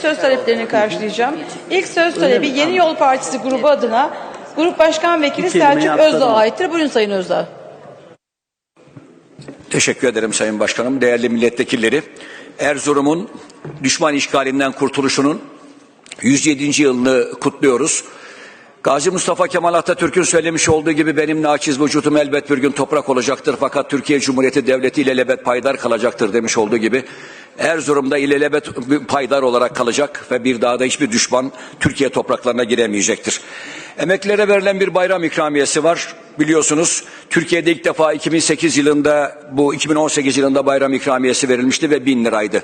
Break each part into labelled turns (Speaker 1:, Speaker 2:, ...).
Speaker 1: söz taleplerini karşılayacağım. İlk söz talebi Yeni Yol Partisi grubu adına Grup Başkan Vekili Selçuk. Özdağ'a aittir. Buyurun Sayın Özdağ.
Speaker 2: Teşekkür ederim Sayın Başkanım, değerli milletvekilleri. Erzurum'un düşman işgalinden kurtuluşunun 107. yılını kutluyoruz. Gazi Mustafa Kemal Atatürk'ün söylemiş olduğu gibi benim naçiz vücudum elbet bir gün toprak olacaktır fakat Türkiye Cumhuriyeti Devleti ilelebet paydar kalacaktır demiş olduğu gibi Erzurum'da ilelebet paydar olarak kalacak ve bir daha da hiçbir düşman Türkiye topraklarına giremeyecektir. Emeklilere verilen bir bayram ikramiyesi var. Biliyorsunuz Türkiye'de ilk defa 2008 yılında bu 2018 yılında bayram ikramiyesi verilmişti ve 1000 liraydı.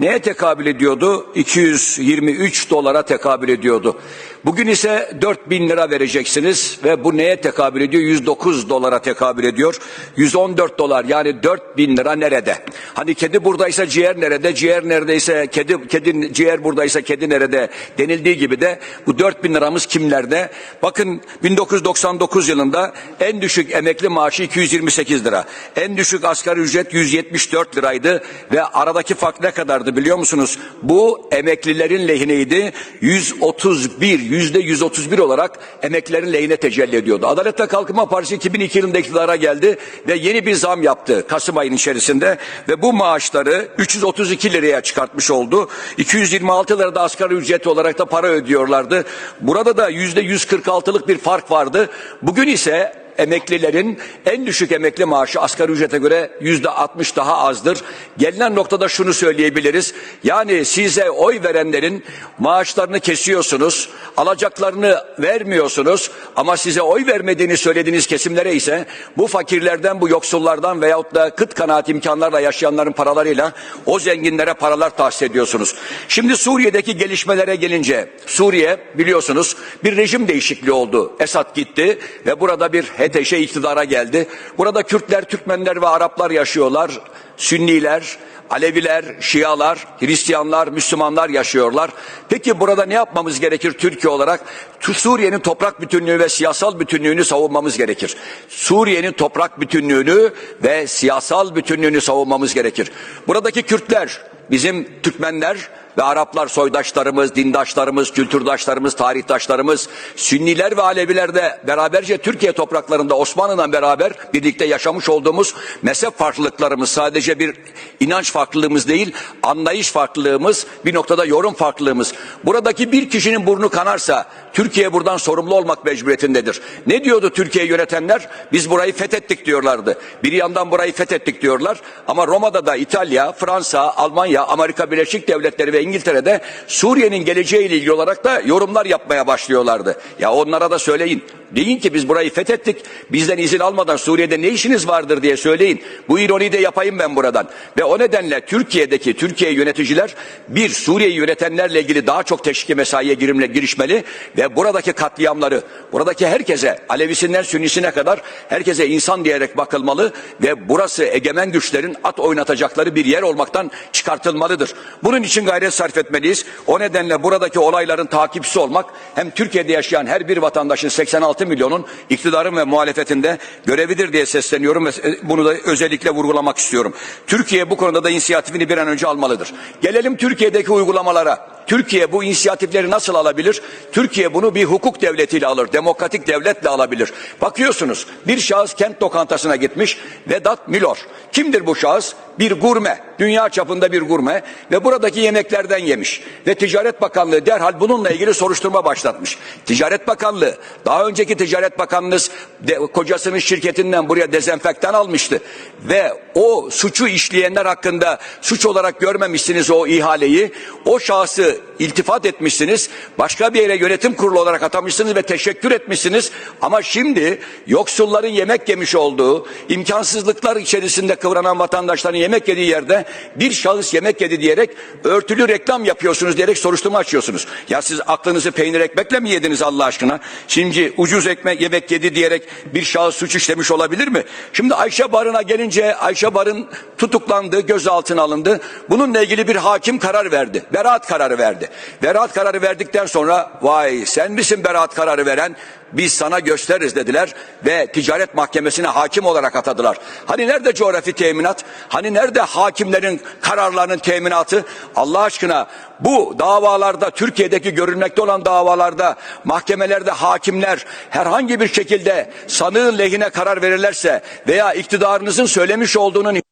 Speaker 2: Neye tekabül ediyordu? 223 dolara tekabül ediyordu. Bugün ise 4000 lira vereceksiniz ve bu neye tekabül ediyor? 109 dolara tekabül ediyor. 114 dolar yani 4000 lira nerede? Hani kedi buradaysa ciğer nerede? Ciğer neredeyse kedi, kedi ciğer buradaysa kedi nerede? Denildiği gibi de bu 4000 liramız kimlerde? Bakın 1999 yılında en düşük emekli maaşı 228 lira. En düşük asgari ücret 174 liraydı ve aradaki fark ne kadardı biliyor musunuz? Bu emeklilerin lehineydi. 131, yüzde 131 olarak emeklilerin lehine tecelli ediyordu. Adalet ve Kalkınma Partisi 2002 yılında iktidara geldi ve yeni bir zam yaptı Kasım ayının içerisinde ve bu maaşları 332 liraya çıkartmış oldu. 226 lira da asgari ücret olarak da para ödüyorlardı. Burada da yüzde 146'lık bir fark vardı. Bugün ise emeklilerin en düşük emekli maaşı asgari ücrete göre yüzde 60 daha azdır. Gelinen noktada şunu söyleyebiliriz. Yani size oy verenlerin maaşlarını kesiyorsunuz, alacaklarını vermiyorsunuz ama size oy vermediğini söylediğiniz kesimlere ise bu fakirlerden, bu yoksullardan veyahut da kıt kanaat imkanlarla yaşayanların paralarıyla o zenginlere paralar tahsis ediyorsunuz. Şimdi Suriye'deki gelişmelere gelince Suriye biliyorsunuz bir rejim değişikliği oldu. Esad gitti ve burada bir HTŞ iktidara geldi. Burada Kürtler, Türkmenler ve Araplar yaşıyorlar. Sünniler, Aleviler, Şialar, Hristiyanlar, Müslümanlar yaşıyorlar. Peki burada ne yapmamız gerekir Türkiye olarak? Suriye'nin toprak bütünlüğü ve siyasal bütünlüğünü savunmamız gerekir. Suriye'nin toprak bütünlüğünü ve siyasal bütünlüğünü savunmamız gerekir. Buradaki Kürtler, bizim Türkmenler ve Araplar soydaşlarımız, dindaşlarımız, kültürdaşlarımız, tarihtaşlarımız, Sünniler ve Aleviler de beraberce Türkiye topraklarında Osmanlı'dan beraber birlikte yaşamış olduğumuz mezhep farklılıklarımız sadece bir inanç farklılığımız değil, anlayış farklılığımız, bir noktada yorum farklılığımız. Buradaki bir kişinin burnu kanarsa Türkiye buradan sorumlu olmak mecburiyetindedir. Ne diyordu Türkiye yönetenler? Biz burayı fethettik diyorlardı. Bir yandan burayı fethettik diyorlar ama Roma'da da İtalya, Fransa, Almanya, Amerika Birleşik Devletleri ve İngiltere'de Suriye'nin geleceğiyle ilgili olarak da yorumlar yapmaya başlıyorlardı. Ya onlara da söyleyin. Deyin ki biz burayı fethettik. Bizden izin almadan Suriye'de ne işiniz vardır diye söyleyin. Bu ironiyi de yapayım ben buradan. Ve o nedenle Türkiye'deki Türkiye yöneticiler bir Suriye'yi yönetenlerle ilgili daha çok teşvik mesaiye girimle girişmeli ve buradaki katliamları, buradaki herkese, Alevisinden Sünnisine kadar herkese insan diyerek bakılmalı ve burası egemen güçlerin at oynatacakları bir yer olmaktan çıkartılmalıdır. Bunun için gayret sarf etmeliyiz. O nedenle buradaki olayların takipçisi olmak hem Türkiye'de yaşayan her bir vatandaşın 86 milyonun iktidarın ve muhalefetinde görevidir diye sesleniyorum ve e, bunu da özellikle vurgulamak istiyorum. Türkiye bu konuda da inisiyatifini bir an önce almalıdır. Gelelim Türkiye'deki uygulamalara. Türkiye bu inisiyatifleri nasıl alabilir? Türkiye bunu bir hukuk devletiyle alır, demokratik devletle alabilir. Bakıyorsunuz bir şahıs kent lokantasına gitmiş Vedat Milor. Kimdir bu şahıs? Bir gurme, dünya çapında bir gurme ve buradaki yemeklerden yemiş. Ve Ticaret Bakanlığı derhal bununla ilgili soruşturma başlatmış. Ticaret Bakanlığı, daha önceki Ticaret Bakanınız de, kocasının şirketinden buraya dezenfektan almıştı. Ve o suçu işleyenler hakkında suç olarak görmemişsiniz o ihaleyi. O şahsı iltifat etmişsiniz. Başka bir yere yönetim kurulu olarak atamışsınız ve teşekkür etmişsiniz. Ama şimdi yoksulların yemek yemiş olduğu, imkansızlıklar içerisinde kıvranan vatandaşların yemek yediği yerde bir şahıs yemek yedi diyerek örtülü reklam yapıyorsunuz diyerek soruşturma açıyorsunuz. Ya siz aklınızı peynir ekmekle mi yediniz Allah aşkına? Şimdi ucuz ekmek yemek yedi diyerek bir şahıs suç işlemiş olabilir mi? Şimdi Ayşe Barın'a gelince Ayşe Barın tutuklandı, gözaltına alındı. Bununla ilgili bir hakim karar verdi. Beraat kararı verdi. Verdi. Beraat kararı verdikten sonra vay sen misin beraat kararı veren? Biz sana gösteririz dediler ve ticaret mahkemesine hakim olarak atadılar. Hani nerede coğrafi teminat? Hani nerede hakimlerin kararlarının teminatı? Allah aşkına bu davalarda Türkiye'deki görülmekte olan davalarda mahkemelerde hakimler herhangi bir şekilde sanığın lehine karar verirlerse veya iktidarınızın söylemiş olduğunun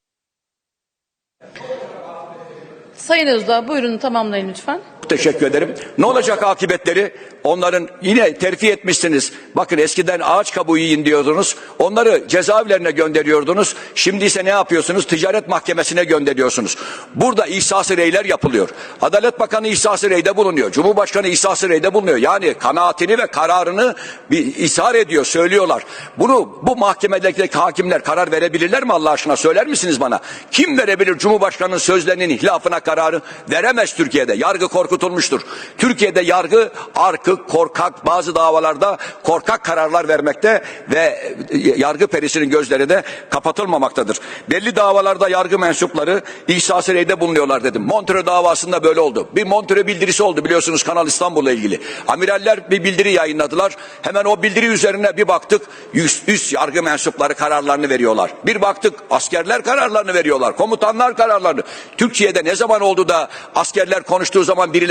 Speaker 1: Sayın Özdağ buyurun tamamlayın lütfen.
Speaker 2: Teşekkür ederim. Ne olacak akıbetleri? Onların yine terfi etmişsiniz. Bakın eskiden ağaç kabuğu yiyin diyordunuz. Onları cezaevlerine gönderiyordunuz. Şimdi ise ne yapıyorsunuz? Ticaret mahkemesine gönderiyorsunuz. Burada ihsası reyler yapılıyor. Adalet Bakanı ihsası reyde bulunuyor. Cumhurbaşkanı ihsası reyde bulunuyor. Yani kanaatini ve kararını bir ishar ediyor, söylüyorlar. Bunu bu mahkemedeki hakimler karar verebilirler mi Allah aşkına? Söyler misiniz bana? Kim verebilir Cumhurbaşkanı'nın sözlerinin ihlafına kararı? Veremez Türkiye'de. Yargı korkutulmuştur. Türkiye'de yargı arkı, korkak, bazı davalarda korkak kararlar vermekte ve yargı perisinin gözleri de kapatılmamaktadır. Belli davalarda yargı mensupları ihsas reyde bulunuyorlar dedim. Montreux davasında böyle oldu. Bir Montreux bildirisi oldu biliyorsunuz Kanal İstanbul'la ilgili. Amiraller bir bildiri yayınladılar. Hemen o bildiri üzerine bir baktık üst, üst yargı mensupları kararlarını veriyorlar. Bir baktık askerler kararlarını veriyorlar. Komutanlar kararlarını. Türkiye'de ne zaman oldu da askerler konuştuğu zaman birileri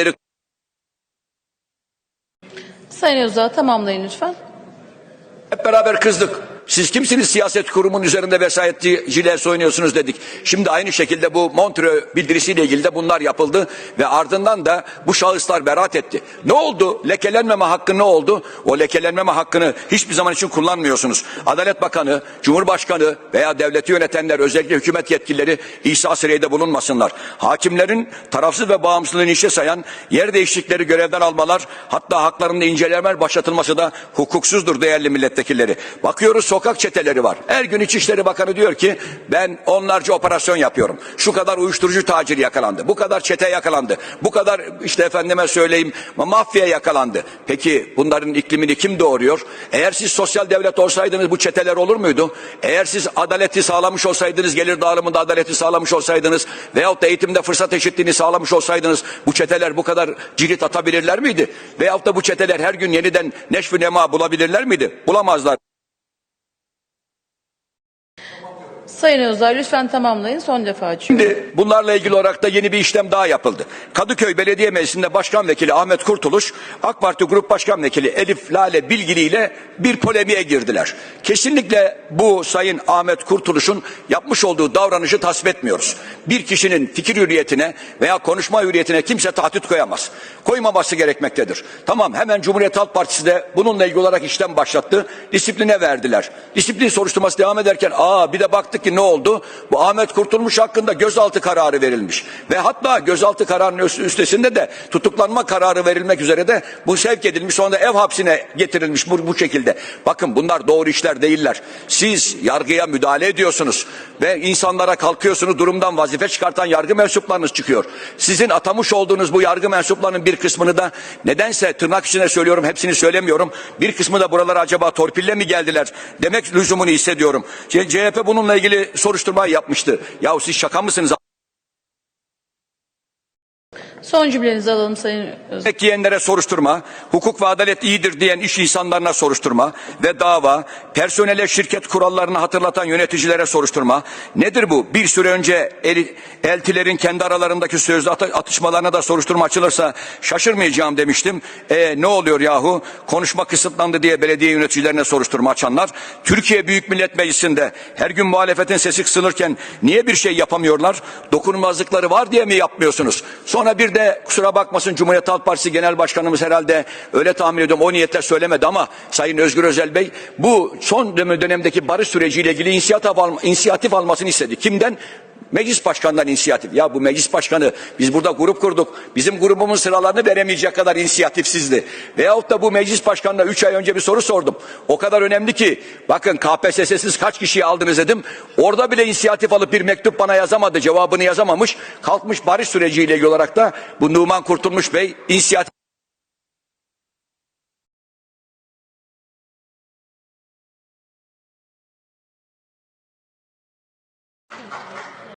Speaker 1: Sayın Özdağ tamamlayın lütfen.
Speaker 2: Hep beraber kızdık. Siz kimsiniz siyaset kurumun üzerinde vesayetçiler soyunuyorsunuz dedik. Şimdi aynı şekilde bu Montreux bildirisiyle ilgili de bunlar yapıldı ve ardından da bu şahıslar beraat etti. Ne oldu? Lekelenmeme hakkı ne oldu? O lekelenmeme hakkını hiçbir zaman için kullanmıyorsunuz. Adalet Bakanı, Cumhurbaşkanı veya devleti yönetenler özellikle hükümet yetkilileri İsa Sirey'de bulunmasınlar. Hakimlerin tarafsız ve bağımsızlığını işe sayan yer değişiklikleri görevden almalar hatta haklarında incelemeler başlatılması da hukuksuzdur değerli milletvekilleri. Bakıyoruz sokak çeteleri var. Her gün İçişleri Bakanı diyor ki ben onlarca operasyon yapıyorum. Şu kadar uyuşturucu taciri yakalandı. Bu kadar çete yakalandı. Bu kadar işte efendime söyleyeyim mafya yakalandı. Peki bunların iklimini kim doğuruyor? Eğer siz sosyal devlet olsaydınız bu çeteler olur muydu? Eğer siz adaleti sağlamış olsaydınız, gelir dağılımında adaleti sağlamış olsaydınız veyahut da eğitimde fırsat eşitliğini sağlamış olsaydınız bu çeteler bu kadar cirit atabilirler miydi? Veyahut da bu çeteler her gün yeniden neşvi nema bulabilirler miydi? Bulamazlar.
Speaker 1: Sayın Özdağ lütfen tamamlayın son defa açıyorum.
Speaker 2: Şimdi bunlarla ilgili olarak da yeni bir işlem daha yapıldı. Kadıköy Belediye Meclisi'nde Başkan Vekili Ahmet Kurtuluş, AK Parti Grup Başkan Vekili Elif Lale Bilgili ile bir polemiğe girdiler. Kesinlikle bu Sayın Ahmet Kurtuluş'un yapmış olduğu davranışı tasvip etmiyoruz. Bir kişinin fikir hürriyetine veya konuşma hürriyetine kimse tahdit koyamaz. Koymaması gerekmektedir. Tamam hemen Cumhuriyet Halk Partisi de bununla ilgili olarak işlem başlattı. Disipline verdiler. Disiplin soruşturması devam ederken aa bir de baktık ki ne oldu? Bu Ahmet Kurtulmuş hakkında gözaltı kararı verilmiş. Ve hatta gözaltı kararının üst- üstesinde de tutuklanma kararı verilmek üzere de bu sevk edilmiş sonra ev hapsine getirilmiş bu, bu şekilde. Bakın bunlar doğru işler değiller. Siz yargıya müdahale ediyorsunuz ve insanlara kalkıyorsunuz durumdan vazife çıkartan yargı mensuplarınız çıkıyor. Sizin atamış olduğunuz bu yargı mensuplarının bir kısmını da nedense tırnak içine söylüyorum hepsini söylemiyorum. Bir kısmı da buralara acaba torpille mi geldiler demek lüzumunu hissediyorum. CHP bununla ilgili soruşturma yapmıştı. Yahu siz şaka mısınız?
Speaker 1: Son cümlenizi alalım Sayın Özdağ.
Speaker 2: Ekmek yiyenlere soruşturma, hukuk ve adalet iyidir diyen iş insanlarına soruşturma ve dava, personele şirket kurallarını hatırlatan yöneticilere soruşturma. Nedir bu? Bir süre önce el, eltilerin kendi aralarındaki sözlü atı- atışmalarına da soruşturma açılırsa şaşırmayacağım demiştim. E, ne oluyor yahu? Konuşma kısıtlandı diye belediye yöneticilerine soruşturma açanlar. Türkiye Büyük Millet Meclisi'nde her gün muhalefetin sesi kısılırken niye bir şey yapamıyorlar? Dokunulmazlıkları var diye mi yapmıyorsunuz? Sonra bir de kusura bakmasın Cumhuriyet Halk Partisi Genel Başkanımız herhalde öyle tahmin ediyorum o niyetle söylemedi ama Sayın Özgür Özel Bey bu son dönem- dönemdeki barış süreciyle ilgili inisiyatif, alma, inisiyatif almasını istedi. Kimden? Meclis başkanından inisiyatif. Ya bu meclis başkanı biz burada grup kurduk. Bizim grubumuz sıralarını veremeyecek kadar inisiyatifsizdi. Veyahut da bu meclis başkanına 3 ay önce bir soru sordum. O kadar önemli ki bakın KPSS'siz kaç kişiyi aldınız dedim. Orada bile inisiyatif alıp bir mektup bana yazamadı. Cevabını yazamamış. Kalkmış barış süreciyle ilgili olarak da bu Numan Kurtulmuş Bey inisiyatif